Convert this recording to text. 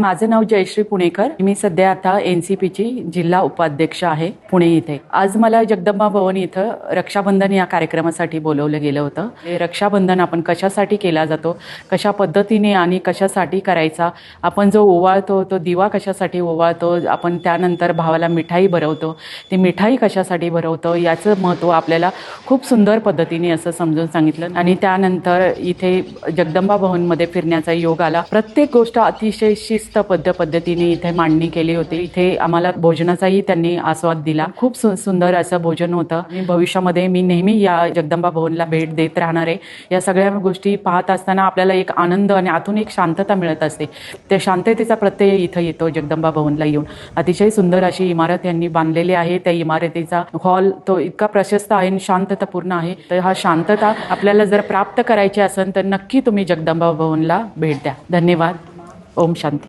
माझं नाव जयश्री पुणेकर. मी सध्या आता एन सी पीची जिल्हा उपाध्यक्ष आहे पुणे इथे. आज मला जगदंबा भवन इथं रक्षाबंधन या कार्यक्रमासाठी बोलवलं गेलं होतं. हे रक्षाबंधन आपण कशासाठी केला जातो? कशा पद्धतीने आणि कशासाठी करायचा? आपण जो ओवाळतो तो दिवा कशासाठी ओवाळतो? आपण त्यानंतर भावाला मिठाई भरवतो. ती मिठाई कशासाठी भरवतो? याचं महत्त्व आपल्याला खूप सुंदर पद्धतीने असं समजून सांगितलं. आणि त्यानंतर इथे जगदंबा भवनमध्ये फिरण्याचा योग आला. प्रत्येक गोष्ट अतिशय शिस्तबद्ध पद्धतीने इथे मांडणी केली होती. इथे आम्हाला भोजनाचाही त्यांनी आस्वाद दिला. खूप सु- सुंदर असं भोजन होतं. आणि भविष्यामध्ये मी नेहमी या जगदंबा भवनला भेट देत राहणार आहे. या सगळ्या गोष्टी पाहत असताना आपल्याला एक आनंद आणि आतून एक शांतता मिळत असते. त्या शांततेचा प्रत्यय इथं येतो जगदंबा भवनला येऊन. अतिशय सुंदर अशी इमारत यांनी बांधलेली आहे. त्या इमारतीचा हॉल तो इतका प्रशस्त आहे आणि शांततापूर्ण आहे. तर हा शांतता आपल्याला जर प्राप्त करायची असेल तर नक्की तुम्ही जगदंबा भवनला भेट द्या. धन्यवाद. ओम शांती.